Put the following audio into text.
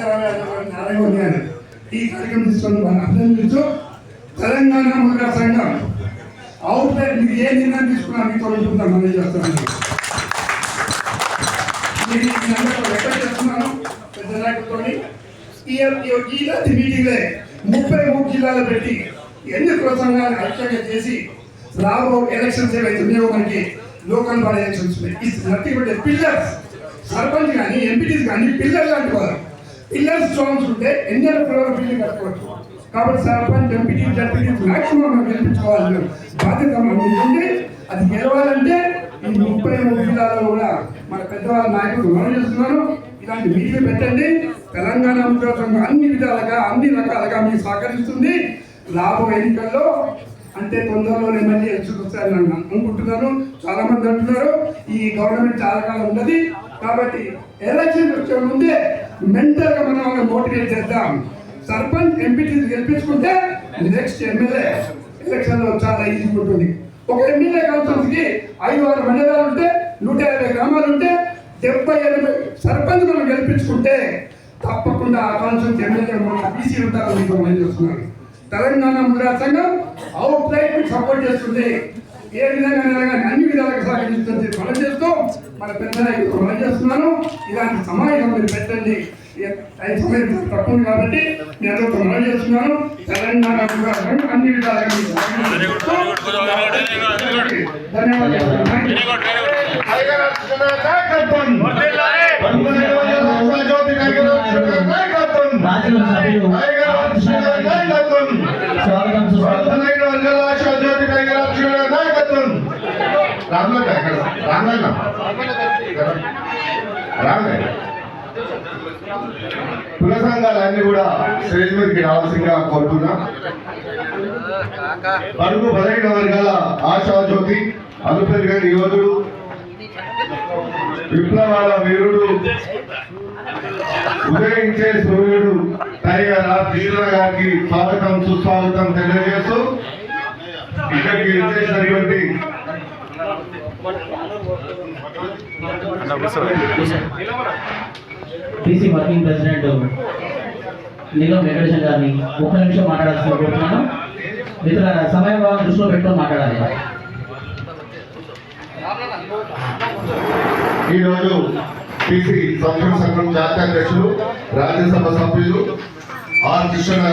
నారాయణ ఈ కార్యక్రమం తీసుకొని మనం అభినందించు తెలంగాణ ముద్రా సంఘం అవుట్ సైడ్ మీరు ఏ నిర్ణయం తీసుకున్నా మీకు ఉంటుందని మనం చేస్తున్నాను నేను రిక్వెస్ట్ చేస్తున్నాను పెద్ద నాయకులతోని ఈ మీటింగ్లే ముప్పై మూడు జిల్లాలు పెట్టి ఎన్ని కుల సంఘాలను ఐక్యంగా చేసి రాబో ఎలక్షన్స్ ఏవైతే ఉన్నాయో మనకి లోకల్ బాడీ ఎలక్షన్స్ ఉన్నాయి ఈ నథింగ్ బట్ పిల్లర్స్ సర్పంచ్ కానీ ఎంపీటీస్ కానీ పిల్లర్ లాంటి వారు పిల్లర్స్ స్టోన్స్ ఉంటే ఎన్ని ఫ్లోర్ బిల్డింగ్ కట్టుకోవచ్చు కాబట్టి సర్పంచ్ ఎంపీటీ జడ్పీటీస్ మాక్సిమం మనం బాధ్యత మనకి అది గెలవాలంటే ఈ ముప్పై మూడు జిల్లాలో కూడా మన పెద్దవాళ్ళ నాయకులు మనం చేస్తున్నాను. ఇలాంటి మీటింగ్ పెట్టండి. తెలంగాణ ముద్రా అన్ని విధాలుగా అన్ని రకాలుగా మీకు సహకరిస్తుంది. రాబో ఎన్నికల్లో అంటే తొందరలో ఎమ్మెల్యే ఎలక్షన్ వస్తాయని అనుకుంటున్నాను. చాలా మంది అంటున్నారు. ఈ గవర్నమెంట్ చాలా కాలం ఉన్నది. కాబట్టి ఎలక్షన్ వచ్చే ముందే మెంటల్గా మనం వాళ్ళని మోటివేట్ చేద్దాం. సర్పంచ్ ఎంపీటీ గెలిపించుకుంటే నెక్స్ట్ ఎమ్మెల్యే. ఎలక్షన్లో చాలా ఈజీ ఉంటుంది. ఒక ఎమ్మెల్యే కాన్ఫరెన్స్కి ఐదు ఆరు మండలాలు ఉంటే నూట యాభై గ్రామాలు ఉంటే డెబ్బై ఎనభై సర్పంచ్ మనం గెలిపించుకుంటే తప్పకుండా ఆ కాన్ఫరెన్స్ ఎమ్మెల్యే మన బీసీ ఉంటారని మీకు మనం చేస్తున్నాను తెలంగాణ ముద్రా సంఘం అవుట్ రైట్ సపోర్ట్ చేస్తుంది. ఏ విధంగా అన్ని విధాలుగా సహకరిస్తుంది. మనం చేస్తూ మన పెద్ద నాయకులు మనం చేస్తున్నాను. ఇలాంటి సమావేశం మీరు పెట్టండి ఉంది కాబట్టి నేను మనం చేస్తున్నాను. తెలంగాణ అన్ని మీకు సహకరిస్తూ ధన్యవాదాలు థాంక్ యూ. కుల సంఘాలన్నీ కూడా స్టేజ్ మీదకి రావాల్సిందిగా కోరుతున్నా పరుగు బలహీన వర్గాల ఆశా జ్యోతి అనుపెరిగిన యోధుడు విప్లవాల వీరుడు ఉదయించే సూర్యుడు టైగర్ తీర్ర గారికి స్వాగతం సుస్వాగతం తెలియజేస్తూ ఇక్కడికి వచ్చేసినటువంటి బీసీ వర్కింగ్ ప్రెసిడెంట్ నీలం వెంకటేశ్వర గారిని ఒక్క నిమిషం మాట్లాడాల్సి కోరుతున్నాను మిత్రులారా సమయం దృష్టిలో పెట్టుకొని మాట్లాడాలి. ఈరోజు టీసీ సంక్షేమ సంఘం జాతీయ అధ్యక్షులు రాజ్యసభ సభ్యులు ఆర్ కృష్ణ